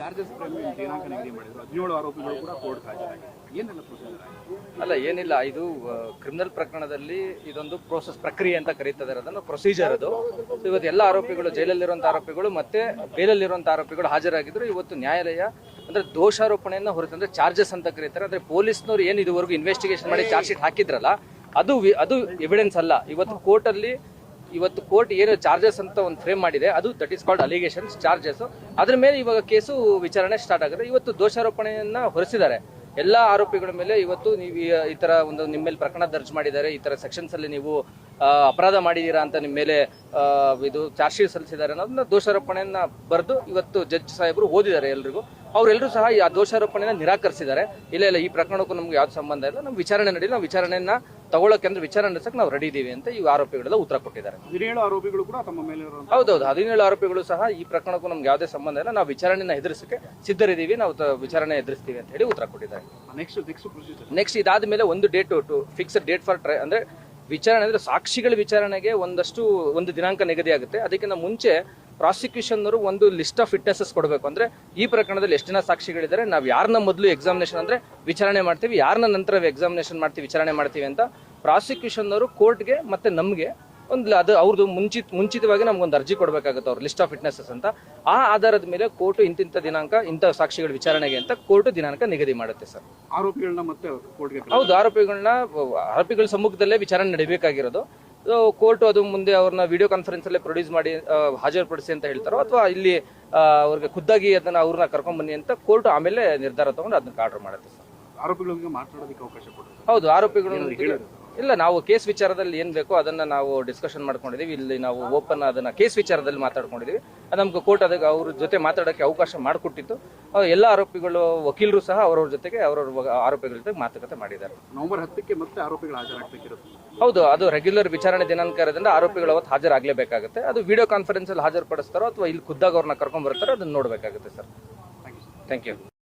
Charges ದಿನಾಂಕ ನಿಗದಿ ಮಾಡಿದ್ರು. ಹದಿನೇಳು ಆರೋಪಿಗಳು ಕೂಡ ಕೋರ್ಟ್ ಏನೆಲ್ಲ ಪ್ರೊಸೀಜರ್ ಅಲ್ಲ, ಏನಿಲ್ಲ, ಇದು ಕ್ರಿಮಿನಲ್ ಪ್ರಕರಣದಲ್ಲಿ ಇದೊಂದು ಪ್ರೋಸೆಸ್ ಪ್ರಕ್ರಿಯೆ ಅಂತ ಕರೀತದೆ. ಅದನ್ನು ಪ್ರೊಸೀಜರ್ ಅದು. ಇವತ್ತು ಎಲ್ಲ ಆರೋಪಿಗಳು ಜೈಲಲ್ಲಿರುವಂಥ ಆರೋಪಿಗಳು ಮತ್ತೆ ಬೇಲಲ್ಲಿರುವಂಥ ಆರೋಪಿಗಳು ಹಾಜರಾಗಿದ್ರು. ಇವತ್ತು ನ್ಯಾಯಾಲಯ, ಅಂದ್ರೆ ದೋಷಾರೋಪಣೆಯನ್ನ ಹೊರತಂದ್ರೆ ಚಾರ್ಜಸ್ ಅಂತ ಕರೀತಾರೆ. ಅಂದ್ರೆ ಪೊಲೀಸ್ನವ್ರು ಏನು ಇದುವರೆಗೂ ಇನ್ವೆಸ್ಟಿಗೇಷನ್ ಮಾಡಿ ಚಾರ್ಜ್ ಶೀಟ್ ಹಾಕಿದ್ರಲ್ಲ, ಅದು ಅದು ಎವಿಡೆನ್ಸ್ ಅಲ್ಲ. ಇವತ್ತು ಕೋರ್ಟಲ್ಲಿ ಇವತ್ತು ಕೋರ್ಟ್ ಏನು ಚಾರ್ಜಸ್ ಅಂತ ಒಂದು ಫ್ರೇಮ್ ಮಾಡಿದೆ. ಅದು that is called allegations charges ಅದ್ರ ಮೇಲೆ ಇವಾಗ ಕೇಸು ವಿಚಾರಣೆ ಸ್ಟಾರ್ಟ್ ಆಗುತ್ತೆ ಇವತ್ತು ದೋಷಾರೋಪಣೆಯನ್ನ ಹೊರಿಸಿದ್ದಾರೆ. ಎಲ್ಲ ಆರೋಪಿಗಳ ಮೇಲೆ ಇವತ್ತು ನೀವು ಈ- ತರ ಒಂದು ನಿಮ್ಮ ಮೇಲೆ ಪ್ರಕರಣ ದರ್ಜ್ ಮಾಡಿದ್ದಾರೆ. ಈ ತರ ಸೆಕ್ಷನ್ಸ್ ಅಲ್ಲಿ ನೀವು ಅಪರಾಧ ಮಾಡಿದೀರಾ ಅಂತ ನಿಮ್ಮ ಮೇಲೆ ಇದು ಚಾರ್ಜ್ ಶೀಟ್ ಸಲ್ಲಿಸಿದ್ದಾರೆ ಅನ್ನೋದನ್ನ ದೋಷಾರೋಪಣೆಯನ್ನ ಬರೆದು ಇವತ್ತು ಜಡ್ಜ್ ಸಾಹೇಬರು ಓದಿದ್ದಾರೆ ಎಲ್ರಿಗೂ. ಅವರೆಲ್ಲರೂ ಸಹ ಈ ಆ ದೋಷಾರೋಪಣೆಯನ್ನ ನಿರಾಕರಿಸಿದ್ದಾರೆ. ಇಲ್ಲ ಇಲ್ಲ ಈ ಪ್ರಕರಣಕ್ಕೂ ನಮ್ಗೆ ಯಾವ್ದು ಸಂಬಂಧ ಇಲ್ಲ. ನಮ್ಮ ವಿಚಾರಣೆ ನಡೀಲಿ ನಾವು ವಿಚಾರಣೆಯನ್ನ ತಗೊಳಕ್ಕೆ ಅಂದ್ರೆ ವಿಚಾರಣೆ ನಡೆಸಕ್ಕೆ ನಾವು ರೆಡಿ ಇದೀವಿ ಅಂತ ಈ ಆರೋಪಿಗಳೆಲ್ಲ ಉತ್ತರ ಕೊಟ್ಟಿದ್ದಾರೆ. ಹದಿನೇಳು ಆರೋಪಿಗಳು ಕೂಡ ತಮ್ಮ ಮೇಲೆ ಹೌದೌದು. ಹದಿನೇಳು ಆರೋಪಿಗಳು ಸಹ ಈ ಪ್ರಕರಣಕ್ಕೂ ನಮ್ಗೆ ಯಾವುದೇ ಸಂಬಂಧ ಇಲ್ಲ. ನಾವು ವಿಚಾರಣೆನ ಎದುರಿಸಕ್ಕೆ ಸಿದ್ಧರಿದ್ದೀವಿ. ನಾವು ವಿಚಾರಣೆ ಎದುರಿಸ್ತೀವಿ ಅಂತ ಹೇಳಿ ಉತ್ತರ ಕೊಟ್ಟಿದ್ದಾರೆ. ನೆಕ್ಸ್ಟ್ ಇದಾದ ಮೇಲೆ ಒಂದು date to fix date for try ಅಂದ್ರೆ ವಿಚಾರಣೆ ಅಂದ್ರೆ ಸಾಕ್ಷಿಗಳ ವಿಚಾರಣೆಗೆ ಒಂದಷ್ಟು ಒಂದು ದಿನಾಂಕ ನಿಗದಿ ಆಗುತ್ತೆ. ಅದಕ್ಕಿಂತ ಮುಂಚೆ ಪ್ರಾಸಿಕ್ಯೂಷನ್ನರು ಒಂದು ಲಿಸ್ಟ್ ಆಫ್ ಫಿಟ್ನೆಸಸ್ ಕೊಡಬೇಕು. ಅಂದ್ರೆ ಈ ಪ್ರಕರಣದಲ್ಲಿ ಎಷ್ಟು ಜನ ಸಾಕ್ಷಿಗಳಿದ್ದಾರೆ, ನಾವು ಯಾರನ್ನ ಮೊದಲು ಎಕ್ಸಾಮಿನೇಷನ್ ಅಂದ್ರೆ ವಿಚಾರಣೆ ಮಾಡ್ತೀವಿ ಯಾರನ್ನ ನಂತರ ಎಕ್ಸಾಮಿನೇಷನ್ ಮಾಡ್ತೀವಿ, ವಿಚಾರಣೆ ಮಾಡ್ತೀವಿ ಅಂತ ಪ್ರಾಸಿಕ್ಯೂಷನ್ನರು ಕೋರ್ಟ್ಗೆ ಮತ್ತೆ ನಮಗೆ ಒಂದು ಅದು ಅವ್ರದ್ದು ಮುಂಚಿತ ಮುಂಚಿತವಾಗಿ ನಮ್ಗೊಂದು ಅರ್ಜಿ ಕೊಡಬೇಕಾಗುತ್ತೆ ಅವ್ರ ಲಿಸ್ಟ್ ಆಫ್ ಫಿಟ್ನೆಸಸ್ ಅಂತ. ಆ ಆಧಾರದ ಮೇಲೆ ಕೋರ್ಟ್ ಇಂತಿಂಥ ದಿನಾಂಕ ಇಂಥ ಸಾಕ್ಷಿಗಳ ವಿಚಾರಣೆಗೆ ಅಂತ ಕೋರ್ಟ್ ದಿನಾಂಕ ನಿಗದಿ ಮಾಡುತ್ತೆ ಸರ್. ಆರೋಪಿಗಳನ್ನ ಮತ್ತೆ ಹೌದು ಆರೋಪಿಗಳನ್ನ ಆರೋಪಿಗಳ ಸಮ್ಮುಖದಲ್ಲೇ ವಿಚಾರಣೆ ನಡೀಬೇಕಾಗಿರೋದು. ಕೋರ್ಟ್ ಅದು ಮುಂದೆ ಅವ್ರನ್ನ ವಿಡಿಯೋ ಕಾನ್ಫರೆನ್ಸ್ ಅಲ್ಲೇ ಪ್ರೊಡ್ಯೂಸ್ ಮಾಡಿ ಹಾಜರ್ಪಡಿಸಿ ಅಂತ ಹೇಳ್ತಾರೋ ಅಥವಾ ಇಲ್ಲಿ ಅವ್ರಿಗೆ ಖುದ್ದಾಗಿ ಅದನ್ನ ಅವ್ರನ್ನ ಕರ್ಕೊಂಡ್ ಬನ್ನಿ ಅಂತ ಕೋರ್ಟ್ ಆಮೇಲೆ ನಿರ್ಧಾರ ತಗೊಂಡು ಅದನ್ನ ಆರ್ಡರ್ ಮಾಡುತ್ತೆ ಸರ್. ಆರೋಪಿಗಳಿಗೆ ಮಾತಾಡೋದಕ್ಕೆ ಅವಕಾಶ ಕೊಡ್ತಾರೆ. ಹೌದು ಆರೋಪಿಗಳು ಇಲ್ಲ ನಾವು ಕೇಸ್ ವಿಚಾರದಲ್ಲಿ ಏನ್ ಬೇಕೋ ಅದನ್ನ ನಾವು ಡಿಸ್ಕಷನ್ ಮಾಡ್ಕೊಂಡಿದೀವಿ. ಇಲ್ಲಿ ನಾವು ಓಪನ್ ಅದನ್ನ ಕೇಸ್ ವಿಚಾರದಲ್ಲಿ ಮಾತಾಡ್ಕೊಂಡಿದೀವಿ. ಅದು ನಮ್ಗೆ ಕೋರ್ಟ್ ಅದಕ್ಕೆ ಅವ್ರ ಜೊತೆ ಮಾತಾಡೋಕೆ ಅವಕಾಶ ಮಾಡಿಕೊಟ್ಟಿತ್ತು. ಎಲ್ಲ ಆರೋಪಿಗಳು ವಕೀಲರು ಸಹ ಅವರವ್ರ ಜೊತೆಗೆ ಅವ್ರವ್ರ ಆರೋಪಿಗಳ ಜೊತೆ ಮಾತುಕತೆ ಮಾಡಿದ್ದಾರೆ. ನವೆಂಬರ್ ಹತ್ತಕ್ಕೆ ಮತ್ತೆ ಆರೋಪಿಗಳು ಹಾಜರಾಗಬೇಕಿರುತ್ತೆ ಹೌದು ಅದು ರೆಗ್ಯುಲರ್ ವಿಚಾರಣೆ ದಿನಾಂಕ ಇರೋದ್ರಿಂದ ಆರೋಪಿಗಳು ಅವತ್ತು ಹಾಜರಾಗಲೇಬೇಕಾಗುತ್ತೆ. ಅದು ವಿಡಿಯೋ ಕಾನ್ಫರೆನ್ಸ್ ಅಲ್ಲಿ ಹಾಜರುಪಡಿಸ್ತಾರೋ ಅಥವಾ ಇಲ್ಲಿ ಖುದ್ದಾಗ ಅವ್ರನ್ನ ಕರ್ಕೊಂಡ್ ಬರ್ತಾರೋ ಅದನ್ನ ನೋಡಬೇಕಾಗುತ್ತೆ ಸರ್. Thank you